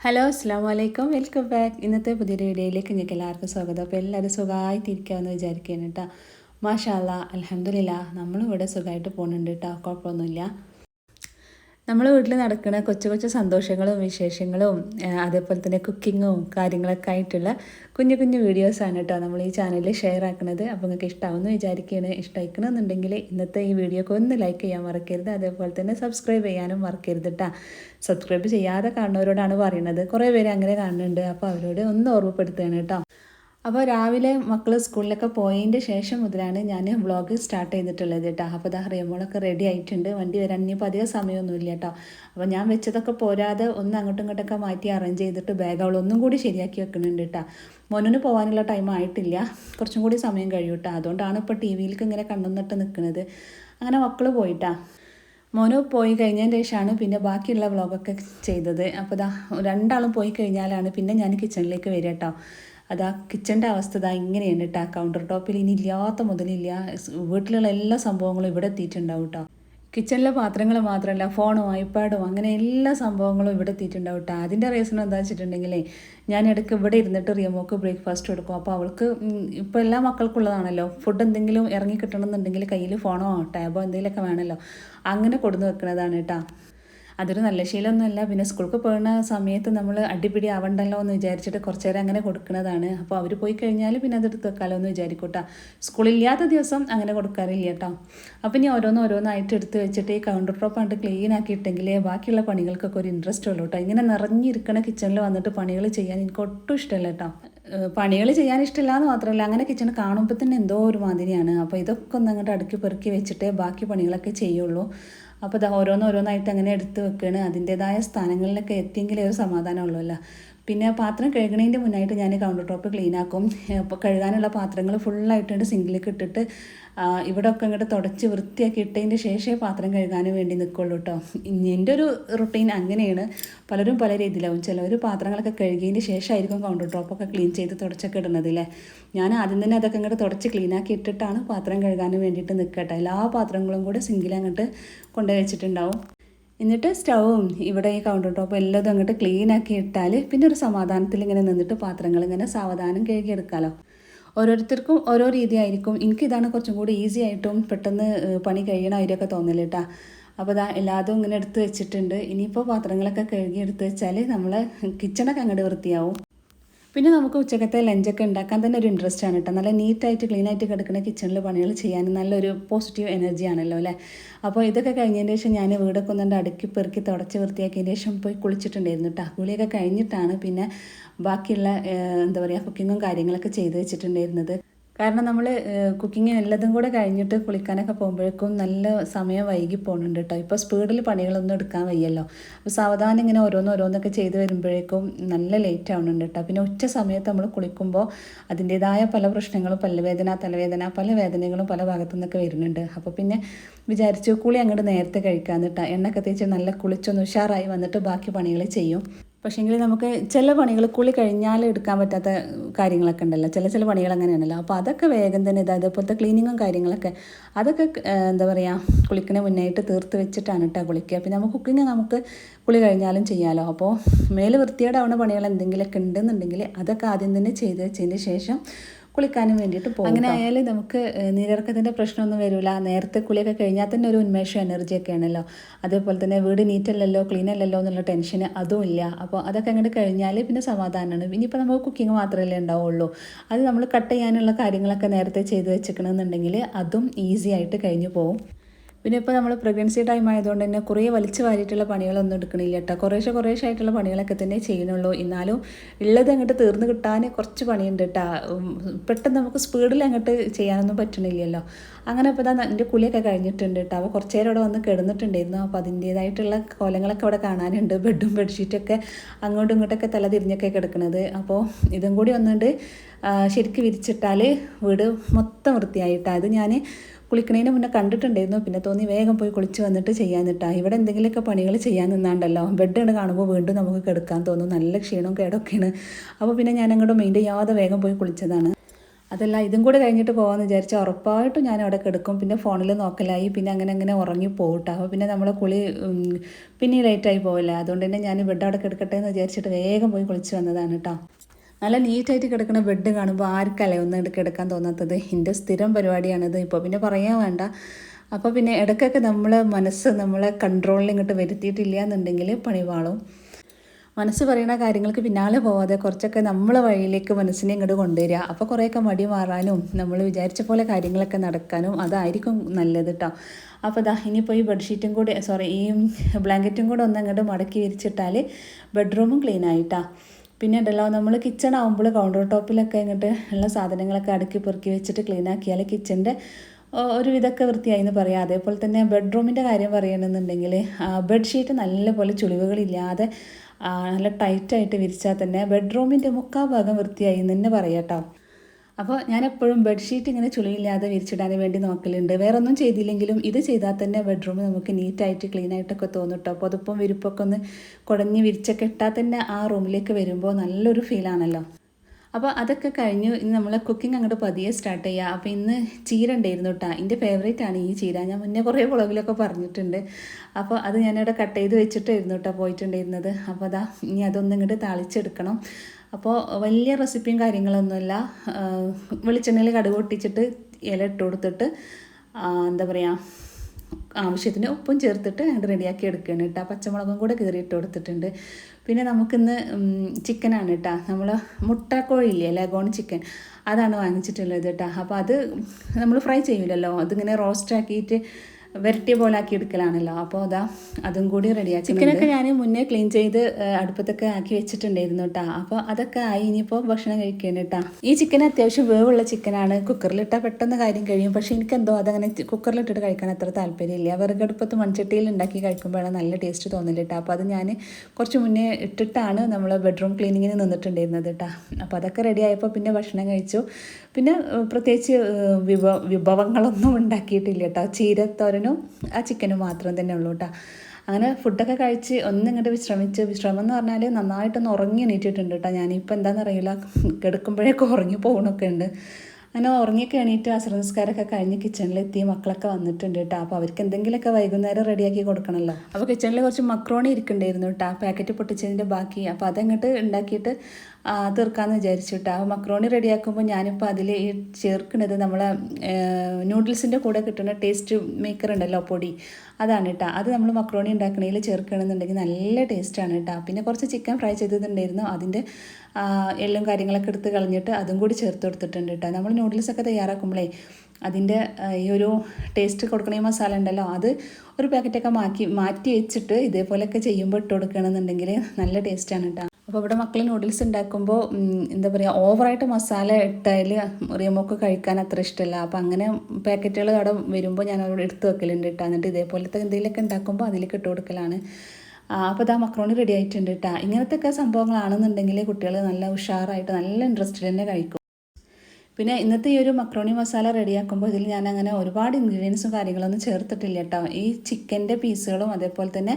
Hello അസ്സാം വലൈക്കും welcome back ഇന്നത്തെ പുതിയൊരു വീഡിയോയിലേക്ക് നിങ്ങൾക്ക് എല്ലാവർക്കും സ്വാഗതം. അപ്പോൾ എല്ലാവരും സുഖമായിട്ടിരിക്കാമെന്ന് വിചാരിക്കുകയാണ് കേട്ടോ. മാഷാല്ല അലഹമില്ല നമ്മളിവിടെ സുഖമായിട്ട് പോകുന്നുണ്ട് കേട്ടോ. കുഴപ്പമൊന്നുമില്ല. നമ്മൾ വീട്ടിൽ നടക്കുന്ന കൊച്ചു കൊച്ചു സന്തോഷങ്ങളും വിശേഷങ്ങളും അതേപോലെ തന്നെ കുക്കിങ്ങും കാര്യങ്ങളൊക്കെ ആയിട്ടുള്ള കുഞ്ഞു കുഞ്ഞു വീഡിയോസാണ് കേട്ടോ നമ്മൾ ഈ ചാനലിൽ ഷെയർ ആക്കുന്നത്. അപ്പോൾ നിങ്ങൾക്ക് ഇഷ്ടമാവുമെന്ന് വിചാരിക്കുകയാണ്. ഇഷ്ടമായിക്കണമെന്നുണ്ടെങ്കിൽ ഇന്നത്തെ ഈ വീഡിയോക്ക് ഒന്ന് ലൈക്ക് ചെയ്യാൻ മറക്കരുത്. അതേപോലെ തന്നെ സബ്സ്ക്രൈബ് ചെയ്യാനും മറക്കരുത് കേട്ടോ സബ്സ്ക്രൈബ് ചെയ്യാതെ കാണുന്നവരോടാണ് പറയുന്നത്. കുറേ പേര് അങ്ങനെ കാണുന്നുണ്ട്. അപ്പോൾ അവരോട് ഒന്ന് ഓർമ്മപ്പെടുത്തുകയാണ് കേട്ടോ അപ്പോൾ രാവിലെ മക്കൾ സ്കൂളിലൊക്കെ പോയതിന്റെ ശേഷം മുതലാണ് ഞാൻ വ്ളോഗ് സ്റ്റാർട്ട് ചെയ്തിട്ടുള്ളത് കേട്ടോ. അപ്പോൾ ദാ റിയമോളൊക്കെ റെഡി ആയിട്ടുണ്ട്. വണ്ടി വരാൻ ഇനിയിപ്പോൾ അധികം സമയമൊന്നുമില്ല കേട്ടോ. അപ്പോൾ ഞാൻ വെച്ചതൊക്കെ പോരാതെ ഒന്ന് അങ്ങോട്ടും ഇങ്ങോട്ടൊക്കെ മാറ്റി അറേഞ്ച് ചെയ്തിട്ട് ബാഗ് അവളൊന്നും കൂടി ശരിയാക്കി വെക്കുന്നുണ്ട് കേട്ടോ. മോനു പോകാനുള്ള ടൈം ആയിട്ടില്ല. കുറച്ചും കൂടി സമയം കഴിയും കേട്ടോ. അതുകൊണ്ടാണ് ഇപ്പോൾ ടി വിയിലേക്ക് ഇങ്ങനെ കണ്ടുന്നിട്ട് നിൽക്കുന്നത് അങ്ങനെ മക്കൾ പോയിട്ടാ. മോനു പോയി കഴിഞ്ഞതിന് ശേഷമാണ് പിന്നെ ബാക്കിയുള്ള വ്ളോഗൊക്കെ ചെയ്തത്. അപ്പോൾ ദാ രണ്ടാളും പോയി കഴിഞ്ഞാലാണ് പിന്നെ ഞാൻ കിച്ചണിലേക്ക് വരിക കേട്ടോ. അതാ കിച്ചന്റെ അവസ്ഥ ഇതാ ഇങ്ങനെയാണ് കേട്ടോ കൗണ്ടർ ടോപ്പിൽ ഇനി ഇല്ലാത്ത മുതലില്ല വീട്ടിലുള്ള എല്ലാ സംഭവങ്ങളും ഇവിടെ എത്തിയിട്ടുണ്ടാവും കേട്ടോ കിച്ചണിലെ പാത്രങ്ങൾ മാത്രമല്ല ഫോണും ഐപാഡും അങ്ങനെ എല്ലാ സംഭവങ്ങളും ഇവിടെ എത്തിയിട്ടുണ്ടാവും കേട്ടോ അതിന്റെ റീസൺ എന്താ വെച്ചിട്ടുണ്ടെങ്കിലേ ഞാൻ ഇടയ്ക്ക് ഇവിടെ ഇരുന്നിട്ട് റിയമോക്ക് ബ്രേക്ക്ഫാസ്റ്റ് കൊടുക്കും. അപ്പോൾ അവൾക്ക് ഇപ്പോൾ എല്ലാ മക്കൾക്കുള്ളതാണല്ലോ. ഫുഡ് എന്തെങ്കിലും ഇറങ്ങി കിട്ടണമെന്നുണ്ടെങ്കിൽ കയ്യിൽ ഫോണോ ടാബോ എന്തെങ്കിലുമൊക്കെ വേണമല്ലോ. അങ്ങനെ കൊടുന്ന് വെക്കുന്നതാണ് കേട്ടോ അതൊരു നല്ല ശീലമൊന്നുമല്ല. പിന്നെ സ്കൂൾക്ക് പോകുന്ന സമയത്ത് നമ്മൾ അടിപിടി ആവണ്ടല്ലോ എന്ന് വിചാരിച്ചിട്ട് കുറച്ച് നേരം അങ്ങനെ കൊടുക്കുന്നതാണ്. അപ്പോൾ അവർ പോയി കഴിഞ്ഞാൽ പിന്നെ അതെടുത്ത് വെക്കാലോ എന്ന് വിചാരിക്കൂട്ടാ. സ്കൂളില്ലാത്ത ദിവസം അങ്ങനെ കൊടുക്കാറില്ല കേട്ടോ അപ്പോൾ ഇനി ഓരോന്ന് ഓരോന്നായിട്ട് എടുത്ത് വെച്ചിട്ട് ഈ കൗണ്ടർ ടോപ്പ് കണ്ട് ക്ലീൻ ആക്കിയിട്ടെങ്കിലേ ബാക്കിയുള്ള പണികൾക്കൊക്കെ ഒരു ഇൻട്രസ്റ്റ് ഉള്ളൂ കേട്ടോ ഇങ്ങനെ നിറഞ്ഞിരിക്കണ കിച്ചണിൽ വന്നിട്ട് പണികൾ ചെയ്യാൻ എനിക്ക് ഒട്ടും ഇഷ്ടമല്ല കേട്ടോ പണികൾ ചെയ്യാൻ ഇഷ്ടമില്ല എന്ന് മാത്രമല്ല അങ്ങനെ കിച്ചൺ കാണുമ്പോൾ തന്നെ എന്തോ ഒരു മാതിരിയാണ്. അപ്പോൾ ഇതൊക്കെ ഒന്ന് അങ്ങോട്ട് അടുക്കി പെറുക്കി വെച്ചിട്ടേ ബാക്കി പണികളൊക്കെ ചെയ്യുള്ളൂ. അപ്പോൾ ഇത് ഓരോന്നോരോന്നായിട്ട് അങ്ങനെ എടുത്ത് വെക്കുകയാണ് അതിന്റേതായ സ്ഥാനങ്ങളിലൊക്കെ എത്തിയെങ്കിലേ ഒരു സമാധാനമുള്ളൂല്ലോ പിന്നെ പാത്രം കഴുകണതിന്റെ മുന്നായിട്ട് ഞാൻ കൗണ്ടർ ടോപ്പ് ക്ലീൻ ആക്കും. അപ്പോൾ കഴുകാനുള്ള പാത്രങ്ങൾ ഫുള്ളായിട്ടുണ്ട് സിങ്കിലേക്ക് ഇട്ടിട്ട് ഇവിടെ ഒക്കെ ഇങ്ങോട്ട് തുടച്ച് വൃത്തിയാക്കി ഇട്ടതിന്റെ ശേഷമേ പാത്രം കഴുകാനും വേണ്ടി നിൽക്കുള്ളൂ കേട്ടോ എന്റെ ഒരു റുട്ടീൻ അങ്ങനെയാണ്. പലരും പല രീതിയിലാവും. ചിലവർ പാത്രങ്ങളൊക്കെ കഴുകിയതിന്റെ ശേഷമായിരിക്കും കൗണ്ടർ ടോപ്പൊക്കെ ക്ലീൻ ചെയ്ത് തുടച്ചൊക്കെ ഇടുന്നതില്ലേ ഞാൻ ആദ്യം തന്നെ അതൊക്കെ അങ്ങോട്ട് തുടച്ച് ക്ലീനാക്കി ഇട്ടിട്ടാണ് പാത്രം കഴുകാനും വേണ്ടിയിട്ട് നിൽക്കട്ടെ എല്ലാ പാത്രങ്ങളും കൂടെ സിങ്കിൽ അങ്ങോട്ട് കൊണ്ടുപോയി വെച്ചിട്ടുണ്ടാവും. എന്നിട്ട് സ്റ്റൗവും ഇവിടെ ഈ കൗണ്ടർ ടോപ്പ് എല്ലാം അങ്ങോട്ട് ക്ലീൻ ആക്കി ഇട്ടാൽ പിന്നെ ഒരു സമാധാനത്തിൽ ഇങ്ങനെ നിന്നിട്ട് പാത്രങ്ങൾ ഇങ്ങനെ സാവധാനം കഴുകിയെടുക്കാമല്ലോ ഓരോരുത്തർക്കും ഓരോ രീതിയായിരിക്കും എനിക്കിതാണ് കുറച്ചും കൂടി ഈസി ആയിട്ടും പെട്ടെന്ന് പണി കഴിയണം അവരൊക്കെ തോന്നില്ല കേട്ടോ അപ്പോൾ ഇതാ എല്ലാതും ഇങ്ങനെ എടുത്ത് വെച്ചിട്ടുണ്ട്. ഇനിയിപ്പോൾ പാത്രങ്ങളൊക്കെ കഴുകി എടുത്ത് വെച്ചാൽ നമ്മൾ കിച്ചണൊക്കെ അങ്ങോട്ട് വൃത്തിയാവും. പിന്നെ നമുക്ക് ഉച്ചക്കത്തെ ലഞ്ചൊക്കെ ഉണ്ടാക്കാൻ തന്നെ ഒരു ഇൻട്രസ്റ്റ് ആണ് കേട്ടോ നല്ല നീറ്റായിട്ട് ക്ലീൻ ആയിട്ട് കിടക്കുന്ന കിച്ചണിൽ പണികൾ ചെയ്യാൻ നല്ലൊരു പോസിറ്റീവ് എനർജി ആണല്ലോ അല്ലേ? അപ്പോൾ ഇതൊക്കെ കഴിഞ്ഞതിന് ശേഷം ഞാൻ വീടൊക്കെ ഒന്നുകൊണ്ട് അടുക്കി പെറുക്കി തുടച്ച് വൃത്തിയാക്കിയതിന് ശേഷം പോയി കുളിച്ചിട്ടുണ്ടായിരുന്നു കേട്ടോ കുളിയൊക്കെ കഴിഞ്ഞിട്ടാണ് പിന്നെ ബാക്കിയുള്ള എന്താ പറയുക കുക്കിങ്ങും കാര്യങ്ങളൊക്കെ ചെയ്ത് വെച്ചിട്ടുണ്ടായിരുന്നത്. കാരണം നമ്മൾ കുക്കിങ് എല്ലാതും കൂടെ കഴിഞ്ഞിട്ട് കുളിക്കാനൊക്കെ പോകുമ്പോഴേക്കും നല്ല സമയം വൈകി പോകുന്നുണ്ട് കേട്ടോ ഇപ്പോൾ സ്പീഡിൽ പണികളൊന്നും എടുക്കാൻ വയ്യല്ലോ. അപ്പോൾ സാവധാനം ഇങ്ങനെ ഓരോന്ന് ഓരോന്നൊക്കെ ചെയ്ത് വരുമ്പോഴേക്കും നല്ല ലേറ്റ് ആവുന്നുണ്ട് കേട്ടോ പിന്നെ ഉച്ച സമയത്ത് നമ്മൾ കുളിക്കുമ്പോൾ അതിന്റേതായ പല പ്രശ്നങ്ങളും പല്ലുവേദന തലവേദന പല വേദനകളും പല ഭാഗത്തു നിന്നൊക്കെ വരുന്നുണ്ട്. അപ്പോൾ പിന്നെ വിചാരിച്ചു കുളി അങ്ങോട്ട് നേരത്തെ കഴിക്കാമെന്ന് കേട്ടോ എണ്ണയൊക്കെ തേച്ച് നല്ല കുളിച്ചൊന്ന് ഉഷാറായി വന്നിട്ട് ബാക്കി പണികൾ ചെയ്യും. പക്ഷേങ്കിൽ നമുക്ക് ചില പണികൾ കുളി കഴിഞ്ഞാൽ എടുക്കാൻ പറ്റാത്ത കാര്യങ്ങളൊക്കെ ഉണ്ടല്ലോ. ചില ചില പണികൾ അങ്ങനെയാണല്ലോ. അപ്പോൾ അതൊക്കെ വേഗം തന്നെ ഇത് അതേപോലത്തെ ക്ലീനിങ്ങും കാര്യങ്ങളൊക്കെ അതൊക്കെ എന്താ പറയുക കുളിക്കണ മുന്നായിട്ട് തീർത്ത് വെച്ചിട്ടാണ് കേട്ടോ കുളിക്കുക പിന്നെ നമുക്ക് കുക്കിങ് നമുക്ക് കുളി കഴിഞ്ഞാലും ചെയ്യാമല്ലോ അപ്പോൾ മേൽ വൃത്തിയേടാവുന്ന പണികൾ എന്തെങ്കിലുമൊക്കെ ഉണ്ടെന്നുണ്ടെങ്കിൽ അതൊക്കെ ആദ്യം തന്നെ ചെയ്ത് വെച്ചതിന് ശേഷം കുളിക്കാനും വേണ്ടിയിട്ട് പോകും അങ്ങനെ ആയാലും നമുക്ക് നീരിറക്കത്തിന്റെ നീരിറക്കത്തിന്റെ പ്രശ്നമൊന്നും വരില്ല നേരത്തെ കുളിയൊക്കെ കഴിഞ്ഞാൽ തന്നെ ഒരു ഉന്മേഷം എനർജി ഒക്കെ ആണല്ലോ അതേപോലെ തന്നെ വീട് നീറ്റ് അല്ലല്ലോ ക്ലീൻ അല്ലല്ലോ എന്നുള്ള ടെൻഷൻ അതും ഇല്ല. അപ്പോൾ അതൊക്കെ അങ്ങോട്ട് കഴിഞ്ഞാൽ പിന്നെ സമാധാനമാണ് ഇനിയിപ്പോൾ നമുക്ക് കുക്കിംഗ് മാത്രമല്ലേ ഉണ്ടാവുള്ളൂ. അത് നമ്മൾ കട്ട് ചെയ്യാനുള്ള കാര്യങ്ങളൊക്കെ നേരത്തെ ചെയ്ത് വെച്ചിക്കണമെന്നുണ്ടെങ്കിൽ അതും ഈസി ആയിട്ട് കഴിഞ്ഞു പോകും പിന്നെ ഇപ്പോൾ നമ്മൾ പ്രഗ്നൻസി ടൈം ആയതുകൊണ്ട് തന്നെ കുറേ വലിച്ചു വാരിയിട്ടുള്ള പണികളൊന്നും എടുക്കണില്ല കേട്ടോ. കുറേശ്ശെ കുറേശ്ശെ ആയിട്ടുള്ള പണികളൊക്കെ തന്നെ ചെയ്യണുള്ളൂ എന്നാലും ഉള്ളത് അങ്ങോട്ട് തീർന്ന് കിട്ടാൻ കുറച്ച് പണിയുണ്ട് കേട്ടോ. പെട്ടെന്ന് നമുക്ക് സ്പീഡിൽ അങ്ങോട്ട് ചെയ്യാനൊന്നും പറ്റണില്ലല്ലോ. അങ്ങനെ ഇപ്പോൾ ഇതാ എന്റെ കുളിയൊക്കെ കഴിഞ്ഞിട്ടുണ്ട് കേട്ടോ. അപ്പോൾ കുറച്ച് നേരം വന്ന് കിടന്നിട്ടുണ്ടായിരുന്നു. അപ്പോൾ അതിന്റേതായിട്ടുള്ള കോലങ്ങളൊക്കെ അവിടെ കാണാനുണ്ട്. ബെഡും ബെഡ്ഷീറ്റൊക്കെ അങ്ങോട്ടും ഇങ്ങോട്ടൊക്കെ തല തിരിഞ്ഞൊക്കെ കിടക്കുന്നത് അപ്പോൾ ഇതും കൂടി ഒന്നുകൊണ്ട് ശരിക്കും വിരിച്ചിട്ടാൽ വീട് മൊത്തം വൃത്തിയായിട്ടാണ് അത് ഞാൻ കുളിക്കണതിന് മുന്നേ കണ്ടിട്ടുണ്ടായിരുന്നു. പിന്നെ തോന്നി വേഗം പോയി കുളിച്ച് വന്നിട്ട് ചെയ്യാൻ നിട്ടാ ഇവിടെ എന്തെങ്കിലുമൊക്കെ പണികൾ ചെയ്യാൻ നിന്നാണ്ടല്ലോ. ബെഡ് കാണുമ്പോൾ വീണ്ടും നമുക്ക് കിടക്കാൻ തോന്നും. നല്ല ക്ഷീണവും കേടൊക്കെയാണ്. അപ്പോൾ പിന്നെ ഞാൻ അങ്ങോട്ട് മെയിന്റെ ചെയ്യാതെ വേഗം പോയി കുളിച്ചതാണ്. അതല്ല ഇതും കൂടെ കഴിഞ്ഞിട്ട് പോകാമെന്ന് വിചാരിച്ചാൽ ഉറപ്പായിട്ടും ഞാൻ അവിടെ കിടക്കും. പിന്നെ ഫോണിൽ നോക്കലായി. പിന്നെ അങ്ങനെ അങ്ങനെ ഉറങ്ങി പോകട്ടെ അപ്പോൾ പിന്നെ നമ്മളെ കുളി പിന്നെ ലേറ്റായി പോവില്ല. അതുകൊണ്ട് തന്നെ ഞാൻ ബെഡ് അവിടെ കിടക്കട്ടെ എന്ന് വിചാരിച്ചിട്ട് വേഗം പോയി കുളിച്ച് വന്നതാണ് കേട്ടോ നല്ല നീറ്റായിട്ട് കിടക്കുന്ന ബെഡ് കാണുമ്പോൾ ആർക്കല്ലേ ഒന്ന് കിടക്കാൻ തോന്നാത്തത്? എന്റെ സ്ഥിരം പരിപാടിയാണിത്. ഇപ്പോൾ പിന്നെ പറയാൻ വേണ്ട. അപ്പോൾ പിന്നെ ഇടയ്ക്കൊക്കെ നമ്മൾ മനസ്സ് നമ്മളെ കൺട്രോളിൽ ഇങ്ങോട്ട് വരുത്തിയിട്ടില്ല എന്നുണ്ടെങ്കിൽ പണിവാളും. മനസ്സ് പറയുന്ന കാര്യങ്ങൾക്ക് പിന്നാലെ പോവാതെ കുറച്ചൊക്കെ നമ്മളെ വഴിയിലേക്ക് മനസ്സിനെ ഇങ്ങോട്ട് കൊണ്ടുവരിക. അപ്പോൾ കുറേയൊക്കെ മടി മാറാനും നമ്മൾ വിചാരിച്ച പോലെ കാര്യങ്ങളൊക്കെ നടക്കാനും അതായിരിക്കും നല്ലത് കേട്ടോ അപ്പോൾ ദാ ഇനിയിപ്പോൾ ഈ ബെഡ്ഷീറ്റും കൂടി സോറി ഈ ബ്ലാങ്കറ്റും കൂടെ ഒന്ന് അങ്ങോട്ട് മടക്കി വിരിച്ചിട്ടാൽ ബെഡ്റൂമും ക്ലീൻ ആയിട്ടാ. പിന്നെ ഉണ്ടല്ലോ നമ്മൾ കിച്ചൺ ആകുമ്പോൾ കൗണ്ടർ ടോപ്പിലൊക്കെ ഇങ്ങോട്ട് ഉള്ള സാധനങ്ങളൊക്കെ അടുക്കി പെറുക്കി വെച്ചിട്ട് ക്ലീൻ ആക്കിയാൽ കിച്ചന്റെ ഒരു വിധമൊക്കെ വൃത്തിയായി എന്ന് പറയാം. അതേപോലെ തന്നെ ബെഡ്റൂമിന്റെ കാര്യം പറയുകയാണെന്നുണ്ടെങ്കിൽ ബെഡ്ഷീറ്റ് നല്ലപോലെ ചുളിവുകളില്ലാതെ നല്ല ടൈറ്റായിട്ട് വിരിച്ചാൽ തന്നെ ബെഡ്റൂമിന്റെ മുക്കാൽ ഭാഗം വൃത്തിയായി എന്ന് തന്നെ പറയാം കേട്ടോ അപ്പോൾ ഞാൻ എപ്പോഴും ബെഡ്ഷീറ്റ് ഇങ്ങനെ ചുളിയില്ലാതെ വിരിച്ചിടാൻ വേണ്ടി നോക്കലുണ്ട്. വേറെ ഒന്നും ചെയ്തില്ലെങ്കിലും ഇത് ചെയ്താൽ തന്നെ ബെഡ്റൂം നമുക്ക് നീറ്റായിട്ട് ക്ലീൻ ആയിട്ടൊക്കെ തോന്നും കേട്ടോ പുതപ്പും വിരിപ്പൊക്കെ ഒന്ന് കുടഞ്ഞ് വിരിച്ചൊക്കെ ഇട്ടാൽ തന്നെ ആ റൂമിലേക്ക് വരുമ്പോൾ നല്ലൊരു ഫീലാണല്ലോ അപ്പോൾ അതൊക്കെ കഴിഞ്ഞു. ഇന്ന് നമ്മൾ കുക്കിംഗ് അങ്ങോട്ട് പതിയെ സ്റ്റാർട്ട് ചെയ്യുക അപ്പോൾ ഇന്ന് ചീര ഉണ്ടായിരുന്നു കേട്ടോ എന്റെ ഫേവറേറ്റ് ആണ് ഈ ചീര. ഞാൻ മുന്നേ കുറേ വ്ളോഗിലൊക്കെ പറഞ്ഞിട്ടുണ്ട്. അപ്പോൾ അത് ഞാനിവിടെ കട്ട് ചെയ്ത് വെച്ചിട്ടായിരുന്നു കേട്ടോ പോയിട്ടുണ്ടായിരുന്നത്. അപ്പോൾ അതാ ഇനി അതൊന്നും ഇങ്ങോട്ട് താളിച്ചെടുക്കണം. അപ്പോൾ വലിയ റെസിപ്പിയും കാര്യങ്ങളൊന്നുമില്ല വെളിച്ചെണ്ണയിൽ കടുക് പൊട്ടിച്ചിട്ട് ഇല ഇട്ട് കൊടുത്തിട്ട് എന്താ പറയുക ആവശ്യത്തിന് ഉപ്പും ചേർത്തിട്ട് അങ്ങോട്ട് റെഡിയാക്കി എടുക്കുകയാണ് കേട്ടോ പച്ചമുളകും കൂടെ കീറിയിട്ട് കൊടുത്തിട്ടുണ്ട്. പിന്നെ നമുക്കിന്ന് ചിക്കനാണ് കേട്ടോ നമ്മൾ മുട്ടക്കോഴില്ലേ ലഗോൺ ചിക്കൻ. അതാണ് വാങ്ങിച്ചിട്ടുള്ളത് കേട്ടോ അപ്പോൾ അത് നമ്മൾ ഫ്രൈ ചെയ്യില്ലല്ലോ അതിങ്ങനെ റോസ്റ്റ് ആക്കിയിട്ട് വരട്ടിയ പോലെ ആക്കി എടുക്കലാണല്ലോ. അപ്പോൾ അതാ അതും കൂടി റെഡിയാക്കി ചിക്കനൊക്കെ ഞാൻ മുന്നേ ക്ലീൻ ചെയ്ത് അടുപ്പത്തൊക്കെ ആക്കി വെച്ചിട്ടുണ്ടായിരുന്നു കേട്ടോ അപ്പോൾ അതൊക്കെ ആയി ഇനിയിപ്പോൾ ഭക്ഷണം കഴിക്കുകയാണ് കേട്ടോ ഈ ചിക്കൻ അത്യാവശ്യം വേവുള്ള ചിക്കനാണ്. കുക്കറിലിട്ടാൽ പെട്ടെന്ന് കാര്യം കഴിയും. പക്ഷേ എനിക്കെന്തോ അതങ്ങനെ കുക്കറിലിട്ടിട്ട് കഴിക്കാൻ അത്ര താല്പര്യമില്ല. വിറകടുപ്പത്ത് മൺചട്ടിയിൽ ഉണ്ടാക്കി കഴിക്കുമ്പോഴാണ് നല്ല ടേസ്റ്റ് തോന്നില്ല കേട്ടോ അപ്പോൾ അത് ഞാൻ കുറച്ച് മുന്നേ ഇട്ടിട്ടാണ് നമ്മൾ ബെഡ്റൂം ക്ലീനിങ്ങിന് നിന്നിട്ടുണ്ടായിരുന്നത് കേട്ടോ അപ്പോൾ അതൊക്കെ റെഡിയായപ്പോൾ പിന്നെ ഭക്ഷണം കഴിച്ചു. പിന്നെ പ്രത്യേകിച്ച് വിഭവ വിഭവങ്ങളൊന്നും ഉണ്ടാക്കിയിട്ടില്ല കേട്ടോ ചീരത്തോരനും ആ ചിക്കനും മാത്രം തന്നെ ഉള്ളൂ കേട്ടോ അങ്ങനെ ഫുഡൊക്കെ കഴിച്ച് ഒന്നിങ്ങോട്ട് വിശ്രമിച്ച് വിശ്രമം എന്ന് പറഞ്ഞാൽ നന്നായിട്ടൊന്ന് ഉറങ്ങി എണീറ്റിട്ടുണ്ട് കേട്ടോ ഞാനിപ്പോൾ എന്താണെന്ന് അറിയില്ല കിടക്കുമ്പോഴേക്കും ഉറങ്ങി പോകണമൊക്കെ ഉണ്ട്. അങ്ങനെ ഉറങ്ങിയൊക്കെ എണീറ്റ് അസുരനിസ്കാരമൊക്കെ കഴിഞ്ഞ് കിച്ചണിലെത്തി മക്കളൊക്കെ വന്നിട്ടുണ്ട് കേട്ടോ അപ്പോൾ അവർക്ക് എന്തെങ്കിലുമൊക്കെ വൈകുന്നേരം റെഡിയാക്കി കൊടുക്കണമല്ലോ അപ്പോൾ കിച്ചണിൽ കുറച്ച് മക്രോണി ഇരിക്കുന്നുണ്ടായിരുന്നു കേട്ടോ പാക്കറ്റ് പൊട്ടിച്ചതിന്റെ ബാക്കി. അപ്പോൾ അതങ്ങോട്ട് ഉണ്ടാക്കിയിട്ട് ആ, തീർക്കാമെന്ന് വിചാരിച്ചു കേട്ടോ ആ മക്രോണി റെഡിയാക്കുമ്പോൾ ഞാനിപ്പോൾ അതിൽ ചേർക്കുന്നത് നമ്മളെ നൂഡിൽസിന്റെ കൂടെ കിട്ടുന്ന ടേസ്റ്റ് മേക്കർ ഉണ്ടല്ലോ പൊടി. അതാണ് കേട്ടോ അത് നമ്മൾ മക്രോണി ഉണ്ടാക്കണതിൽ ചേർക്കണമെന്നുണ്ടെങ്കിൽ നല്ല ടേസ്റ്റാണ് കേട്ടോ പിന്നെ കുറച്ച് ചിക്കൻ ഫ്രൈ ചെയ്തിട്ടുണ്ടായിരുന്നു അതിന്റെ എല്ലും കാര്യങ്ങളൊക്കെ എടുത്ത് കളഞ്ഞിട്ട് അതും കൂടി ചേർത്ത് കൊടുത്തിട്ടുണ്ട് കേട്ടോ നമ്മൾ നൂഡിൽസൊക്കെ തയ്യാറാക്കുമ്പോഴേ അതിന്റെ ഈ ഒരു ടേസ്റ്റ് കൊടുക്കണ മസാല ഉണ്ടല്ലോ അത് ഒരു പാക്കറ്റൊക്കെ മാറ്റി മാറ്റി വെച്ചിട്ട് ഇതേപോലെയൊക്കെ ചെയ്യുമ്പോൾ ഇട്ട് കൊടുക്കുകയാണെന്നുണ്ടെങ്കിൽ നല്ല ടേസ്റ്റാണ് കേട്ടോ അപ്പോൾ ഇവിടെ മക്കൾ നൂഡിൽസ് ഉണ്ടാക്കുമ്പോൾ എന്താ പറയുക ഓവറായിട്ട് മസാല ഇട്ടാൽ റിയമോക്ക് കഴിക്കാൻ അത്ര ഇഷ്ടമല്ല അപ്പോൾ അങ്ങനെ പാക്കറ്റുകൾ അവിടെ വരുമ്പോൾ ഞാൻ അവിടെ എടുത്ത് വെക്കലുണ്ട് കേട്ടോ എന്നിട്ട് ഇതേപോലത്തെ എന്തെങ്കിലുമൊക്കെ ഉണ്ടാക്കുമ്പോൾ അതിലേക്ക് ഇട്ട് കൊടുക്കലാണ്. അപ്പോൾ ഇതാ മക്രോണി റെഡി ആയിട്ടുണ്ട് കേട്ടോ ഇങ്ങനത്തെ ഒക്കെ സംഭവങ്ങളാണെന്നുണ്ടെങ്കിൽ കുട്ടികൾ നല്ല ഉഷാറായിട്ട് നല്ല ഇൻട്രസ്റ്റിൽ തന്നെ കഴിക്കും. പിന്നെ ഇന്നത്തെ ഈ ഒരു മക്രോണി മസാല റെഡിയാക്കുമ്പോൾ ഇതിൽ ഞാൻ അങ്ങനെ ഒരുപാട് ഇൻഗ്രീഡിയൻസും കാര്യങ്ങളൊന്നും ചേർത്തിട്ടില്ല കേട്ടോ ഈ ചിക്കന്റെ പീസുകളും അതേപോലെ തന്നെ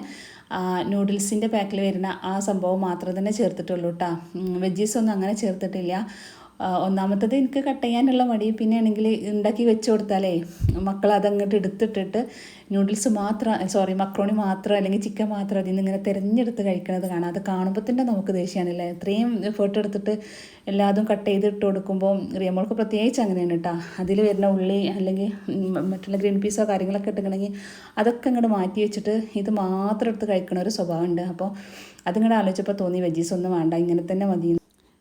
നൂഡിൽസിന്റെ പാക്കിൽ വരുന്ന ആ സംഭവം മാത്രം തന്നെ ചേർത്തിട്ടുള്ളൂ കേട്ടോ വെജീസ് ഒന്നും അങ്ങനെ ചേർത്തിട്ടില്ല. ഒന്നാമത്തത് എനിക്ക് കട്ട് ചെയ്യാനുള്ള മടി. പിന്നെ ആണെങ്കിൽ ഉണ്ടാക്കി വെച്ച് കൊടുത്താലേ മക്കൾ അതങ്ങോട്ട് എടുത്തിട്ടിട്ട് നൂഡിൽസ് മാത്രം സോറി മക്രോണി മാത്രം അല്ലെങ്കിൽ ചിക്കൻ മാത്രം അതിൽ നിന്ന് ഇങ്ങനെ തിരഞ്ഞെടുത്ത് കഴിക്കണത് കാണാം. അത് കാണുമ്പോൾ തന്നെ നമുക്ക് ദേഷ്യമാണല്ലേ ഇത്രയും എഫേർട്ട് എടുത്തിട്ട് എല്ലാതും കട്ട് ചെയ്ത് ഇട്ട് കൊടുക്കുമ്പോൾ റിയമോൾക്ക് പ്രത്യേകിച്ച് അങ്ങനെയാണ് കേട്ടോ അതിൽ വരുന്ന ഉള്ളി അല്ലെങ്കിൽ മറ്റുള്ള ഗ്രീൻ പീസോ കാര്യങ്ങളൊക്കെ ഇട്ടിട്ടുണ്ടെങ്കിൽ അതൊക്കെ ഇങ്ങോട്ട് മാറ്റി വെച്ചിട്ട് ഇത് മാത്രം എടുത്ത് കഴിക്കണ ഒരു സ്വഭാവമുണ്ട് അപ്പോൾ അതിങ്ങോട്ട് ആലോചിച്ചപ്പോൾ തോന്നി വെജീസ് ഒന്നും വേണ്ട ഇങ്ങനെ തന്നെ മതി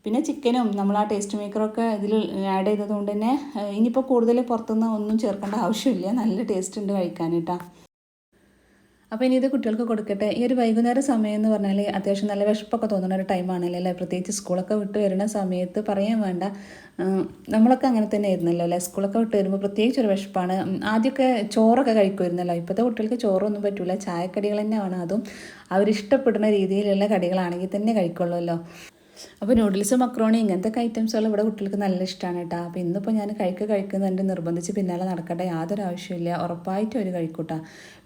പിന്നെ ചിക്കനും നമ്മൾ ആ ടേസ്റ്റ് മേക്കറൊക്കെ ഇതിൽ ആഡ് ചെയ്തതുകൊണ്ട് തന്നെ ഇനിയിപ്പോൾ കൂടുതൽ പുറത്തുനിന്ന് ഒന്നും ചേർക്കേണ്ട ആവശ്യമില്ല. നല്ല ടേസ്റ്റ് ഉണ്ട് കഴിക്കാൻ കേട്ടോ. അപ്പോൾ ഇനി ഇത് കുട്ടികൾക്ക് കൊടുക്കട്ടെ. ഈ ഒരു വൈകുന്നേര സമയം എന്ന് പറഞ്ഞാൽ അത്യാവശ്യം നല്ല വിശപ്പൊക്കെ തോന്നുന്ന ഒരു ടൈമാണല്ലോ അല്ലേ? പ്രത്യേകിച്ച് സ്കൂളൊക്കെ വിട്ട് വരുന്ന സമയത്ത് പറയാൻ വേണ്ട. നമ്മളൊക്കെ അങ്ങനെ തന്നെ ആയിരുന്നല്ലോ അല്ലേ? സ്കൂളൊക്കെ വിട്ട് വരുമ്പോൾ പ്രത്യേകിച്ച് ഒരു വിശപ്പാണ്. ആദ്യമൊക്കെ ചോറൊക്കെ കഴിക്കുമായിരുന്നല്ലോ. ഇപ്പോഴത്തെ കുട്ടികൾക്ക് ചോറൊന്നും പറ്റില്ല ചായക്കടികൾ തന്നെ വേണം അതും. അവരിഷ്ടപ്പെടുന്ന രീതിയിലുള്ള കടികളാണെങ്കിൽ തന്നെ കഴിക്കുള്ളൂല്ലോ. അപ്പോൾ നൂഡിൽസ് മക്രോണി ഇങ്ങനത്തെ ഐറ്റംസുകൾ ഇവിടെ കുട്ടികൾക്ക് നല്ല ഇഷ്ടമാണ് കേട്ടോ അപ്പോൾ ഇന്നിപ്പോൾ ഞാൻ കഴിക്ക് കഴിക്കുന്നതിന്റെ നിർബന്ധിച്ച് പിന്നാലെ നടക്കേണ്ട യാതൊരു ആവശ്യമില്ല ഉറപ്പായിട്ടും ഒരു കഴിക്കൂട്ടാ.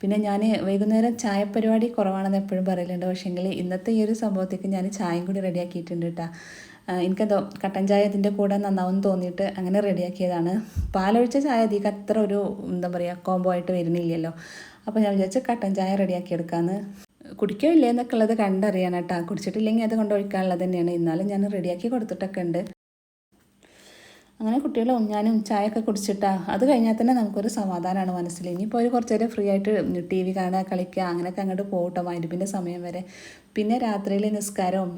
പിന്നെ ഞാൻ വൈകുന്നേരം ചായ പരിപാടി കുറവാണെന്ന് എപ്പോഴും പറയലുണ്ട്. പക്ഷേങ്കിൽ ഇന്നത്തെ ഈ ഒരു സംഭവത്തേക്ക് ഞാൻ ചായയും കൂടി റെഡിയാക്കിയിട്ടുണ്ട് കേട്ടോ എനിക്കെന്തോ കട്ടൻ ചായ ഇതിന്റെ കൂടെ നന്നാവും തോന്നിയിട്ട് അങ്ങനെ റെഡിയാക്കിയതാണ്. പാലൊഴിച്ച ചായ അതിക്ക് അത്ര ഒരു എന്താ പറയുക കോംബോ ആയിട്ട് വരുന്നില്ലല്ലോ. അപ്പോൾ ഞാൻ വിചാരിച്ച കട്ടൻ ചായ റെഡിയാക്കി എടുക്കാമെന്ന് കുടിക്കോ ഇല്ലേ എന്നൊക്കെ ഉള്ളത് കണ്ടറിയാനായിട്ടാണ് കുടിച്ചിട്ടില്ലെങ്കിൽ അത് കൊണ്ടൊഴിക്കാനുള്ളത് തന്നെയാണ്. എന്നാലും ഞാൻ റെഡിയാക്കി കൊടുത്തിട്ടൊക്കെ ഉണ്ട്. അങ്ങനെ കുട്ടികളെ ഞാനും ചായയൊക്കെ കുടിച്ചിട്ടാ. അത് കഴിഞ്ഞാൽ തന്നെ നമുക്കൊരു സമാധാനമാണ് മനസ്സിൽ. ഇനിയിപ്പോൾ ഒരു കുറച്ച് നേരം ഫ്രീ ആയിട്ട് ടി വി കാണുക കളിക്കുക അങ്ങനെയൊക്കെ അങ്ങോട്ട് പോകട്ടോ മരുപ്പിന്റെ സമയം വരെ. പിന്നെ രാത്രിയിലെ നിസ്കാരവും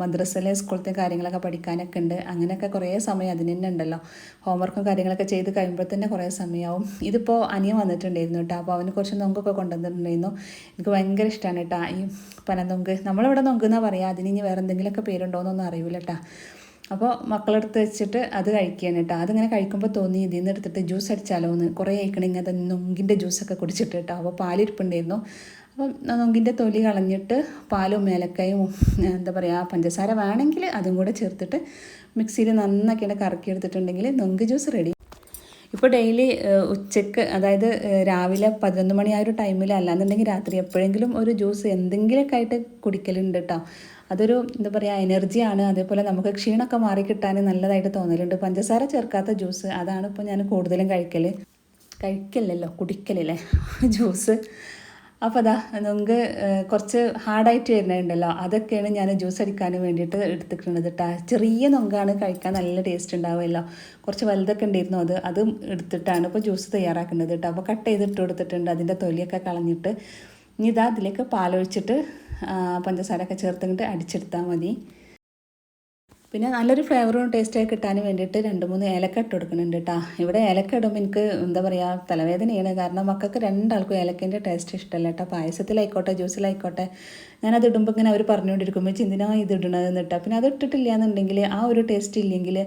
മദ്രസയിലെ സ്കൂളത്തെ കാര്യങ്ങളൊക്കെ പഠിക്കാനൊക്കെ ഉണ്ട്. അങ്ങനെയൊക്കെ കുറേ സമയം അതിന് തന്നെ ഉണ്ടല്ലോ. ഹോംവർക്കും കാര്യങ്ങളൊക്കെ ചെയ്ത് കഴിയുമ്പോൾ തന്നെ കുറേ സമയമാവും ഇതിപ്പോൾ അനിയൻ വന്നിട്ടുണ്ടായിരുന്നു കേട്ടോ. അപ്പോൾ അവന് കുറച്ച് നൊങ്കൊക്കെ കൊണ്ടുവന്നിട്ടുണ്ടായിരുന്നു. എനിക്ക് ഭയങ്കര ഇഷ്ടമാണ് കേട്ടോ. ഈ പനനൊങ്ക്. നമ്മളിവിടെ നൊങ്കെന്നാണ് പറയുക അതിന് ഇനി വേറെ എന്തെങ്കിലുമൊക്കെ പേരുണ്ടോയെന്നൊന്നും അറിയില്ല കേട്ടോ. അപ്പോൾ മക്കളെടുത്ത് വെച്ചിട്ട് അത് കഴിക്കുകയാണ് കേട്ടോ. അതിങ്ങനെ കഴിക്കുമ്പോൾ തോന്നി ഇതിൽ നിന്ന് എടുത്തിട്ട് ജ്യൂസ് അടിച്ചാലോ എന്ന്. കുറേ കഴിക്കണമെങ്കിൽ അത് നൊങ്കിന്റെ ജ്യൂസൊക്കെ കുടിച്ചിട്ട് കേട്ടോ. അപ്പോൾ പാലിരിപ്പുണ്ടായിരുന്നു. അപ്പം നൊങ്കിന്റെ തൊലി കളഞ്ഞിട്ട് പാലും ഏലക്കയും എന്താ പറയുക പഞ്ചസാര വേണമെങ്കിൽ അതും കൂടെ ചേർത്തിട്ട് മിക്സിയിൽ നന്നാക്കിയിട്ട് കറക്കി എടുത്തിട്ടുണ്ടെങ്കിൽ നൊങ്ക് ജ്യൂസ് റെഡി ഇപ്പോൾ ഡെയിലി ഉച്ചയ്ക്ക് അതായത് രാവിലെ പതിനൊന്ന് മണി ആ ഒരു ടൈമിൽ അല്ലാന്നുണ്ടെങ്കിൽ രാത്രി എപ്പോഴെങ്കിലും ഒരു ജ്യൂസ് എന്തെങ്കിലുമൊക്കെ ആയിട്ട് കുടിക്കലുണ്ട് കേട്ടോ. അതൊരു എന്താ പറയുക എനർജിയാണ്. അതേപോലെ നമുക്ക് ക്ഷീണമൊക്കെ മാറി കിട്ടാൻ നല്ലതായിട്ട് തോന്നലുണ്ട്. പഞ്ചസാര ചേർക്കാത്ത ജ്യൂസ് അതാണ് ഇപ്പോൾ ഞാൻ കൂടുതലും കഴിക്കൽ കഴിക്കലല്ലോ കുടിക്കലല്ലേ? ജ്യൂസ്. അപ്പോൾ അതാ നമുക്ക് കുറച്ച് ഹാർഡായിട്ട് വരുന്നുണ്ടല്ലോ. അതൊക്കെയാണ് ഞാൻ ജ്യൂസ് അടിക്കാൻ വേണ്ടിയിട്ട് എടുത്തിട്ടുള്ളത് കേട്ടോ ചെറിയ നൊങ്കാണ് കഴിക്കാൻ നല്ല ടേസ്റ്റ് ഉണ്ടാവുമല്ലോ. കുറച്ച് വലുതൊക്കെ ഉണ്ടായിരുന്നു അത് അതും എടുത്തിട്ടാണ് ഇപ്പോൾ ജ്യൂസ് തയ്യാറാക്കുന്നത് കേട്ടോ അപ്പോൾ കട്ട് ചെയ്തിട്ട് കൊടുത്തിട്ടുണ്ട് അതിന്റെ തൊലിയൊക്കെ കളഞ്ഞിട്ട്. ഇനി ഇതാ അതിലേക്ക് പാലൊഴിച്ചിട്ട് പഞ്ചസാരയൊക്കെ ചേർത്തിട്ട് അടിച്ചെടുത്താൽ മതി. പിന്നെ നല്ലൊരു ഫ്ലേവറും ടേസ്റ്റൊക്കെ കിട്ടാൻ വേണ്ടിയിട്ട് രണ്ട് മൂന്ന് ഏലക്ക ഇട്ട് കൊടുക്കുന്നുണ്ട് കേട്ടോ ഇവിടെ ഏലക്ക ഇടുമ്പോൾ എനിക്ക് എന്താ പറയുക തലവേദനയാണ്. കാരണം മക്കൾക്ക് രണ്ടാൾക്കും ഏലക്കന്റെ ടേസ്റ്റ് ഇഷ്ടമല്ല കേട്ടോ പായസത്തിലായിക്കോട്ടെ ജ്യൂസിലായിക്കോട്ടെ ഞാനത് ഇടുമ്പോൾ ഇങ്ങനെ അവർ പറഞ്ഞുകൊണ്ടിരിക്കുമ്പോൾ ചിന്തിനാ ഇത് ഇടണതെന്ന് ഇട്ടാൽ പിന്നെ അത് ഇട്ടിട്ടില്ല എന്നുണ്ടെങ്കിൽ ആ ഒരു ടേസ്റ്റ് ഇല്ലെങ്കിൽ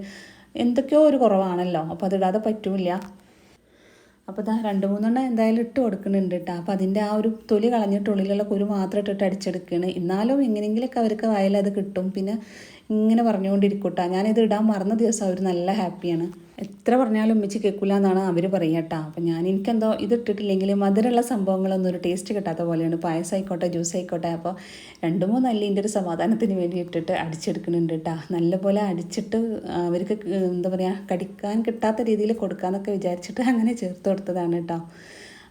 എന്തൊക്കെയോ ഒരു കുറവാണല്ലോ. അപ്പോൾ അത് ഇടാതെ പറ്റൂല അപ്പോൾ ഇതാ രണ്ട് മൂന്നെണ്ണം എന്തായാലും ഇട്ട് കൊടുക്കുന്നുണ്ട് കേട്ടോ അപ്പോൾ അതിന്റെ ആ ഒരു തൊലി കളഞ്ഞിട്ട് ഉള്ളിലുള്ള കുരു മാത്രം ഇട്ടിട്ട് അടിച്ചെടുക്കുകയാണ് എന്നാലും എങ്ങനെയെങ്കിലൊക്കെ അവർക്ക് വയലത് കിട്ടും. പിന്നെ ഇങ്ങനെ പറഞ്ഞുകൊണ്ടിരിക്കൂട്ടാ. ഞാനിത് ഇടാൻ മറന്ന ദിവസം അവർ നല്ല ഹാപ്പിയാണ്. എത്ര പറഞ്ഞാലും ഉമ്മച്ചി കേൾക്കില്ല എന്നാണ് അവർ പറയുക കേട്ടോ. അപ്പം ഞാൻ എനിക്കെന്തോ ഇത് ഇട്ടിട്ടില്ലെങ്കിൽ മധുരമുള്ള സംഭവങ്ങളൊന്നും ഒരു ടേസ്റ്റ് കിട്ടാത്ത പോലെയാണ്. പായസം ആയിക്കോട്ടെ ജ്യൂസ് ആയിക്കോട്ടെ. അപ്പോൾ രണ്ട് മൂന്ന് അല്ലിന്റെ ഒരു സമാധാനത്തിന് വേണ്ടി ഇട്ടിട്ട് അടിച്ചെടുക്കുന്നുണ്ട് കേട്ടോ. നല്ലപോലെ അടിച്ചിട്ട് അവർക്ക് എന്താ പറയുക കടിക്കാൻ കിട്ടാത്ത രീതിയിൽ കൊടുക്കാമെന്നൊക്കെ വിചാരിച്ചിട്ട് അങ്ങനെ ചേർത്ത് കൊടുത്തതാണ് കേട്ടോ.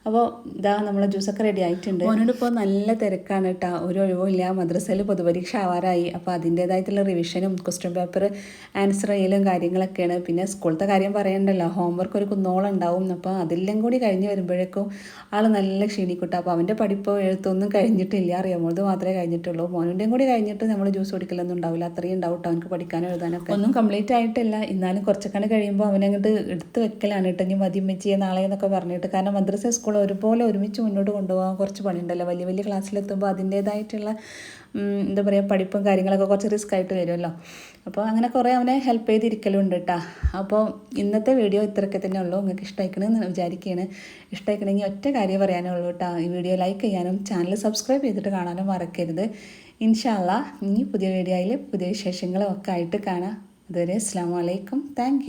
അപ്പോൾ ഇതാ നമ്മളെ ജ്യൂസൊക്കെ റെഡി ആയിട്ടുണ്ട്. മോനോടിപ്പോൾ നല്ല തിരക്കാണ് കേട്ടോ ഒരു ഒഴിവുമില്ല. മദ്രസയിൽ പൊതുപരീക്ഷ ആവാറായി. അപ്പോൾ അതിന്റേതായിട്ടുള്ള റിവിഷനും ക്വസ്റ്റ്യൻ പേപ്പർ ആൻസർ ചെയ്യലും കാര്യങ്ങളൊക്കെയാണ്. പിന്നെ സ്കൂളത്തെ കാര്യം പറയണ്ടല്ലോ. ഹോംവർക്ക് ഒരു കുന്നോളം ഉണ്ടാവും. അപ്പോൾ അതെല്ലാം കൂടി കഴിഞ്ഞ് വരുമ്പോഴേക്കും ആൾ നല്ല ക്ഷീണിക്കൂട്ടോ. അപ്പോൾ അവന്റെ പഠിപ്പോ എഴുത്തൊന്നും കഴിഞ്ഞിട്ടില്ല. അറിയാമോത് മാത്രമേ കഴിഞ്ഞിട്ടുള്ളൂ. മോനുന്റെയും കൂടി കഴിഞ്ഞിട്ട് നമ്മൾ ജ്യൂസ് കുടിക്കലൊന്നും ഉണ്ടാവില്ല. അത്രയും ഉണ്ടാവും കേട്ടോ അവനക്ക് പഠിക്കാനും എഴുതാനൊക്കെ. ഒന്നും കംപ്ലീറ്റ് ആയിട്ടില്ല. എന്നാലും കുറച്ചൊക്കെ കഴിയുമ്പോൾ അവനങ്ങോട്ട് എടുത്ത് വെക്കലാണ് കേട്ടോ ഇനി മതി മെച്ചിയെ നാളെ എന്നൊക്കെ പറഞ്ഞിട്ട്. കാരണം മദ്രസ സ്കൂൾ ഒരുപോലെ ഒരുമിച്ച് മുന്നോട്ട് കൊണ്ടുപോകാൻ കുറച്ച് പണിയുണ്ടല്ലോ. വലിയ വലിയ ക്ലാസ്സിലെത്തുമ്പോൾ അതിന്റേതായിട്ടുള്ള എന്താ പറയുക പഠിപ്പും കാര്യങ്ങളൊക്കെ കുറച്ച് റിസ്ക് ആയിട്ട് വരുമല്ലോ. അപ്പോൾ അങ്ങനെ കുറേ അവനെ ഹെൽപ്പ് ചെയ്തിരിക്കലുണ്ട് കേട്ടോ അപ്പോൾ ഇന്നത്തെ വീഡിയോ ഇത്രയൊക്കെ തന്നെ ഉള്ളൂ. നിങ്ങൾക്ക് ഇഷ്ടമായിക്കണമെന്ന് വിചാരിക്കുകയാണ്. ഇഷ്ടമായിക്കണമെങ്കിൽ ഒറ്റ കാര്യം പറയാനേ ഉള്ളൂ കേട്ടോ ഈ വീഡിയോ ലൈക്ക് ചെയ്യാനും ചാനൽ സബ്സ്ക്രൈബ് ചെയ്തിട്ട് കാണാനും മറക്കരുത്. ഇൻഷാല്ല ഇനി പുതിയ വീഡിയോയിൽ പുതിയ വിശേഷങ്ങളും ഒക്കെ ആയിട്ട് കാണാം. അതുവരെ അസ്സാം വലൈക്കും താങ്ക്